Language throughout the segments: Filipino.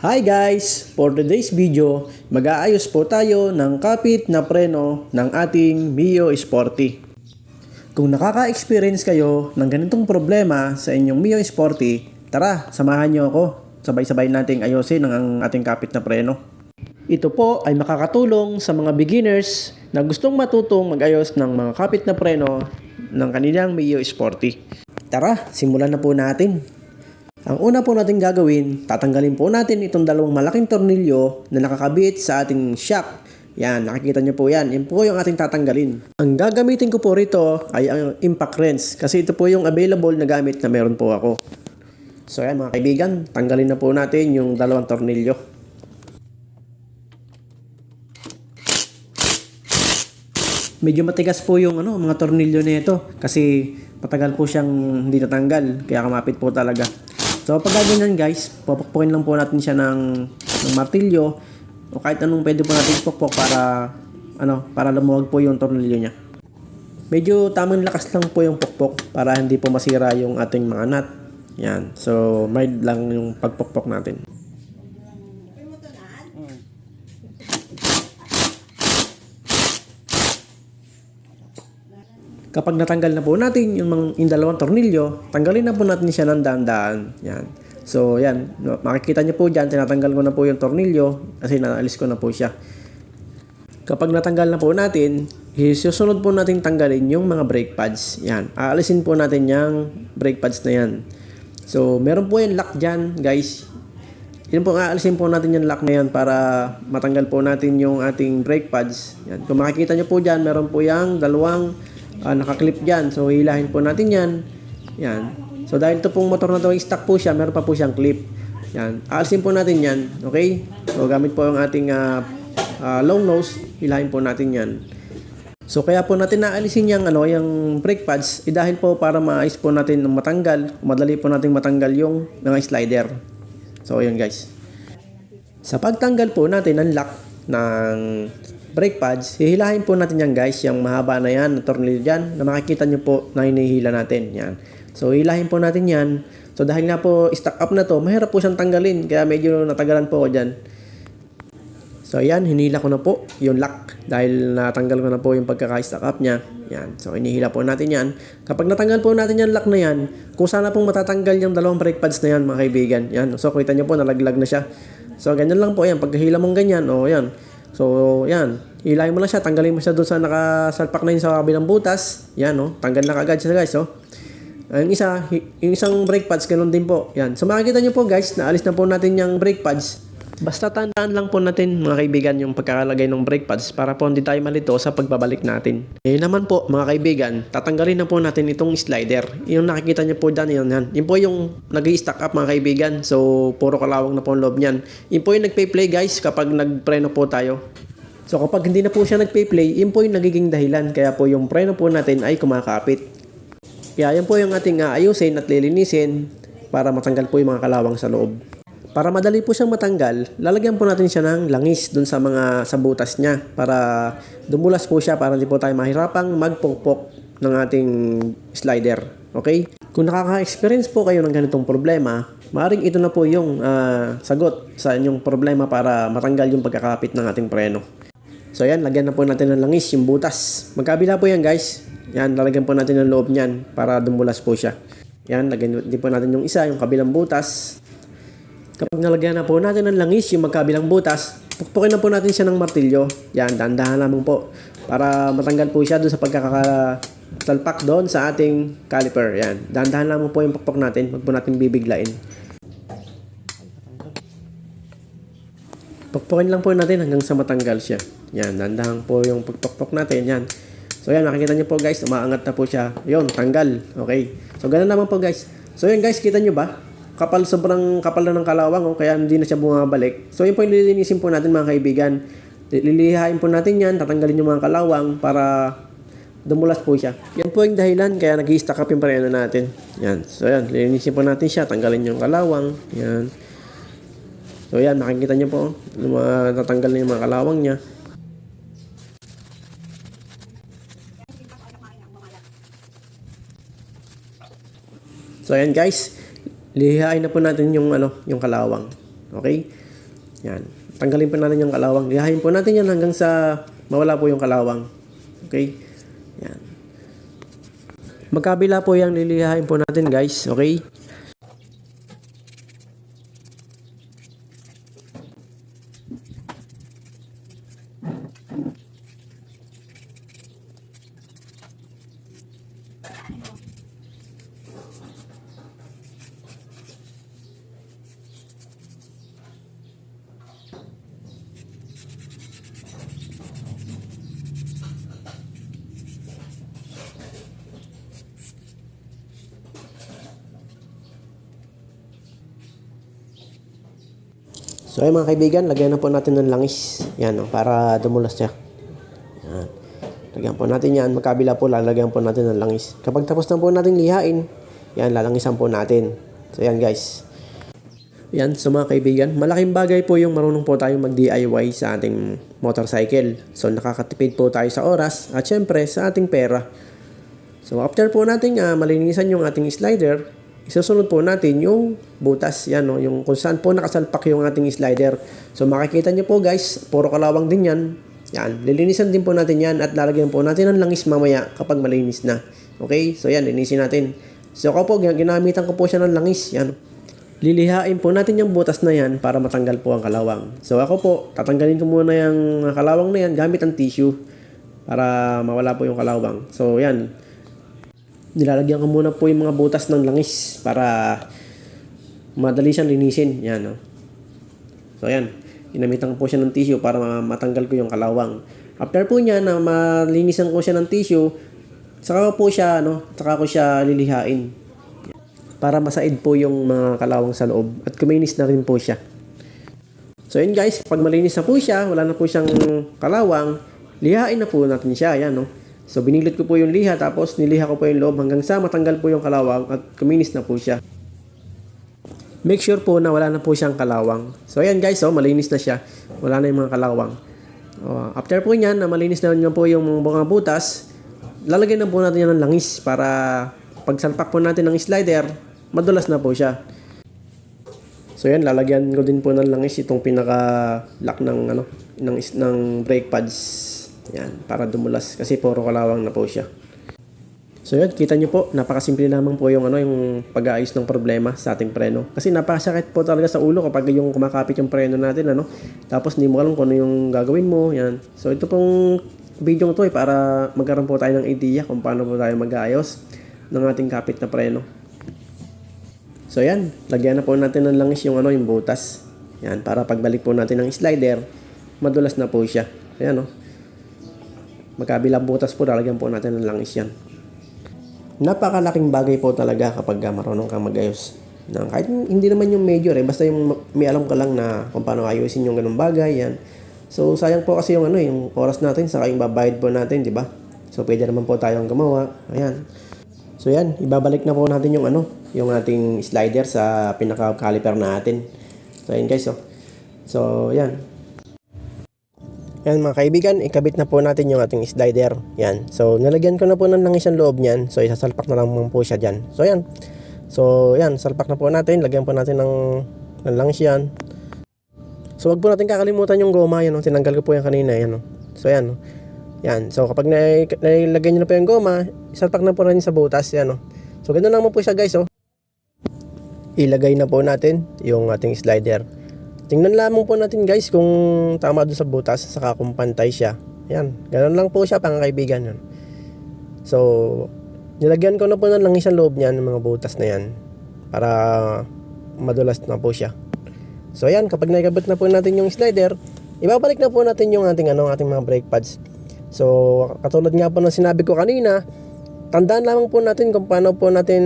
Hi guys! For today's video, mag-aayos po tayo ng kapit na preno ng ating Mio Sporty. Kung nakaka-experience kayo ng ganitong problema sa inyong Mio Sporty, tara, samahan niyo ako. Sabay-sabay nating ayusin ang ating kapit na preno. Ito po ay makakatulong sa mga beginners na gustong matutong mag-ayos ng mga kapit na preno ng kanilang Mio Sporty. Tara, simulan na po natin. Ang una po natin gagawin, tatanggalin po natin itong dalawang malaking tornilyo na nakakabit sa ating shock. Yan, nakikita nyo po yan. Yan po yung ating tatanggalin. Ang gagamitin ko po rito ay ang impact wrench kasi ito po yung available na gamit na meron po ako. So yan mga kaibigan, tanggalin na po natin yung dalawang tornilyo. Medyo matigas po yung ano, mga tornilyo nito kasi matagal po siyang hindi natanggal kaya kamapit po talaga. So pag ganyan guys, pupukpukin lang po natin siya ng, ng martilyo o kahit anong pwede po natin pukpok para ano, para lumuwag po yung tornilyo niya. Medyo tamang lakas lang po yung pukpok para hindi po masira yung ating mga nut. Yan. So mild lang yung pagpukpok natin. Kapag natanggal na po natin yung, mga, yung dalawang tornilyo, tanggalin na po natin siya ng daan-daan. Yan. So, yan. Makikita niyo po dyan, tinatanggal ko na po yung tornilyo kasi naalis ko na po siya. Kapag natanggal na po natin, susunod po natin tanggalin yung mga brake pads. Yan. Aalisin po natin yung brake pads na yan. So, meron po yung lock dyan, guys. Yun po, aalisin po natin yung lock na yan para matanggal po natin yung ating brake pads. Yan. Kung makikita nyo po dyan, meron po yung dalawang uh, nakaklip dyan. So, hilahin po natin yan. Yan. So, dahil ito pong motor na ito, stock po siya, meron pa po siyang clip. Yan. Aalisin po natin yan. Okay? So, gamit po yung ating uh, uh, long nose. Hilahin po natin yan. So, kaya po natin naalisin yung, ano, yung brake pads eh, dahil po para maayos po natin matanggal, madali po natin matanggal yung mga slider. So, yun guys. Sa pagtanggal po natin ng lock ng brake pads, hihilahin po natin yan guys, yung mahaba na yan, na tornilyo dyan, na makikita nyo po na hinihila natin. Yan. So, hilahin po natin yan. So, dahil nga po stock up na to, mahirap po siyang tanggalin, kaya medyo natagalan po ako dyan. So, ayan, hinila ko na po yung lock dahil natanggal ko na po yung pagkaka-stock up niya. Yan. So, inihila po natin yan. Kapag natanggal po natin yung lock na yan, kung sana pong matatanggal yung dalawang brake pads na yan, mga kaibigan. Yan. So, kita nyo po, nalaglag na siya. So, ganyan lang po yan. Pagkahila mong ganyan, o oh, yan. So, yan. Hilahin mo lang siya. Tanggalin mo siya doon sa nakasalpak na yun sa kabilang butas. Yan, no? Tanggal na kagad siya, guys, oh. Ang isa, yung isang brake pads, ganun din po. Yan. So, makikita nyo po, guys, naalis na po natin yung brake pads. Basta tandaan lang po natin mga kaibigan yung pagkakalagay ng brake pads para po hindi tayo malito sa pagbabalik natin. Eh naman po mga kaibigan, tatanggalin na po natin itong slider. Yung nakikita niyo po dyan, yun, yan. Yun po yung nag stack up mga kaibigan. So puro kalawang na po ang loob niyan. Yun po yung nagpe-play guys kapag nagpreno po tayo. So kapag hindi na po siya nagpe-play, yun po yung nagiging dahilan. Kaya po yung preno po natin ay kumakapit. Kaya yun po yung ating aayusin at lilinisin para matanggal po yung mga kalawang sa loob. Para madali po siyang matanggal, lalagyan po natin siya ng langis dun sa mga sa butas niya para dumulas po siya para hindi po tayo mahirapang magpukpok ng ating slider. Okay? Kung nakaka-experience po kayo ng ganitong problema, maaaring ito na po yung uh, sagot sa inyong problema para matanggal yung pagkakapit ng ating preno. So yan, lagyan na po natin ng langis yung butas. Magkabila po yan guys. Yan, lalagyan po natin ng loob niyan para dumulas po siya. Yan, lagyan din po natin yung isa, yung kabilang butas. Kapag nalagyan na po natin ng langis yung magkabilang butas, pukpukin na po natin siya ng martilyo. Yan, dahan-dahan lamang po. Para matanggal po siya doon sa pagkakasalpak doon sa ating caliper. Yan, dahan-dahan lamang po yung pukpok natin. Huwag po natin bibiglain. Pukpukin lang po natin hanggang sa matanggal siya. Yan, dahan-dahan po yung pukpok natin. Yan. So yan, makikita nyo po guys, umaangat na po siya. Yun, tanggal. Okay. So ganun naman po guys. So yun guys, kita nyo ba? Kapal sobrang kapal na ng kalawang oh, kaya hindi na siya bumabalik. So yun po yung lilinisin po natin mga kaibigan. Lilihain po natin yan, tatanggalin yung mga kalawang para dumulas po siya. Yan po yung dahilan kaya nag-i-stack up yung parena natin. Yan. So yan, lilinisin po natin siya, tanggalin yung kalawang. Yan. So yan, makikita niyo po, mga tatanggal na yung mga kalawang niya. So ayan guys, lihain na po natin yung ano, yung kalawang. Okay? Yan. Tanggalin po natin yung kalawang. Lihahin po natin yan hanggang sa mawala po yung kalawang. Okay? Yan. Magkabila po yung lilihain po natin guys. Okay? So ayun mga kaibigan, lagyan na po natin ng langis. Yan o, para dumulas siya. Yan. Lagyan po natin yan. Magkabila po, lalagyan po natin ng langis. Kapag tapos na po natin lihain, yan, lalangisan po natin. So yan guys. Yan, so mga kaibigan, malaking bagay po yung marunong po tayo mag-DIY sa ating motorcycle. So nakakatipid po tayo sa oras at syempre sa ating pera. So after po natin uh, malinisan yung ating slider, isusunod po natin yung butas, yan no, yung kung saan po nakasalpak yung ating slider. So makikita nyo po guys, puro kalawang din yan. Yan, lilinisan din po natin yan at lalagyan po natin ng langis mamaya kapag malinis na. Okay, so yan, linisin natin. So ako po, ginamitan ko po siya ng langis, yan. Lilihain po natin yung butas na yan para matanggal po ang kalawang. So ako po, tatanggalin ko muna yung kalawang na yan gamit ang tissue para mawala po yung kalawang. So yan, nilalagyan ko muna po yung mga butas ng langis para madali siyang linisin. Yan, no? So, yan. Ginamitan ko po siya ng tissue para ma- matanggal ko yung kalawang. After po niya na malinisan ko siya ng tissue, saka po siya, no, saka ko siya lilihain. Para masaid po yung mga kalawang sa loob at kuminis na rin po siya. So, yun guys, pag malinis na po siya, wala na po siyang kalawang, lihain na po natin siya. Yan, no? So, binilot ko po yung liha, tapos niliha ko po yung loob hanggang sa matanggal po yung kalawang at kuminis na po siya. Make sure po na wala na po siyang kalawang. So, ayan guys, oh, malinis na siya. Wala na yung mga kalawang. Oh, after po niyan, na malinis na niyo po yung mga butas, lalagyan na po natin yan ng langis para pag salpak po natin ng slider, madulas na po siya. So yan, lalagyan ko din po ng langis itong pinaka lock ng ano, ng ng brake pads. Yan, para dumulas kasi puro kalawang na po siya. So yan, kita nyo po, napakasimple lamang po yung ano yung pag-aayos ng problema sa ating preno. Kasi napakasakit po talaga sa ulo kapag yung kumakapit yung preno natin ano. Tapos hindi mo alam kung ano yung gagawin mo, yan. So ito pong video to ay para magkaroon po tayo ng idea kung paano po tayo mag-aayos ng ating kapit na preno. So yan, lagyan na po natin ng langis yung ano, yung butas. Yan, para pagbalik po natin ng slider, madulas na po siya. Ayan oh. Magkabilang butas po, lalagyan po natin ng langis yan. Napakalaking bagay po talaga kapag marunong kang mag-ayos. Na kahit hindi naman yung major eh, basta yung may alam ka lang na kung paano ayusin yung ganung bagay, yan. So sayang po kasi yung ano, yung oras natin, saka yung babayad po natin, di ba? So pwede naman po tayong gumawa. Ayan. So yan, ibabalik na po natin yung ano, yung ating slider sa pinaka-caliper natin. So yan guys, oh. So yan. Yan mga kaibigan, ikabit na po natin yung ating slider. Yan. So nalagyan ko na po ng langis ang loob niyan. So isasalpak na lang po siya diyan. So yan. So yan, salpak na po natin. Lagyan po natin ng, ng langis yan. So wag po natin kakalimutan yung goma yan. Oh. Tinanggal ko po yan kanina. Yan, oh. So yan. Oh. Yan. So kapag nailagay nyo na po yung goma, isalpak na po natin sa butas. Yan. Oh. So ganun lang po siya guys. Oh. Ilagay na po natin yung ating slider. Tingnan lamang po natin guys kung tama dun sa butas saka kung pantay siya. Yan. Ganun lang po siya pang kaibigan. Yan. So, nilagyan ko na po ng langis ang loob niyan ng mga butas na yan para madulas na po siya. So ayan, kapag naikabit na po natin yung slider, ibabalik na po natin yung ating ano, ating mga brake pads. So, katulad nga po ng sinabi ko kanina, tandaan lamang po natin kung paano po natin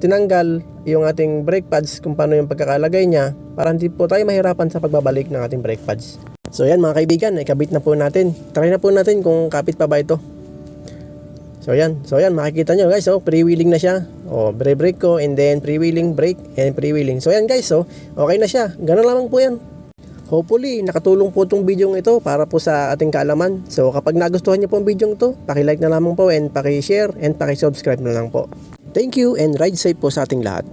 tinanggal yung ating brake pads, kung paano yung pagkakalagay niya, para hindi po tayo mahirapan sa pagbabalik ng ating brake pads. So yan mga kaibigan, ikabit na po natin. Try na po natin kung kapit pa ba ito. So yan, so yan makikita nyo guys, oh, pre-wheeling na siya. Oh, brake ko and then pre-wheeling, brake and pre-wheeling. So yan guys, oh, okay na siya. Ganun lamang po yan. Hopefully, nakatulong po itong video ito para po sa ating kaalaman. So kapag nagustuhan niyo po ang video ito, paki-like na lamang po and paki-share and paki-subscribe na lang po. Thank you and ride safe po sa ating lahat.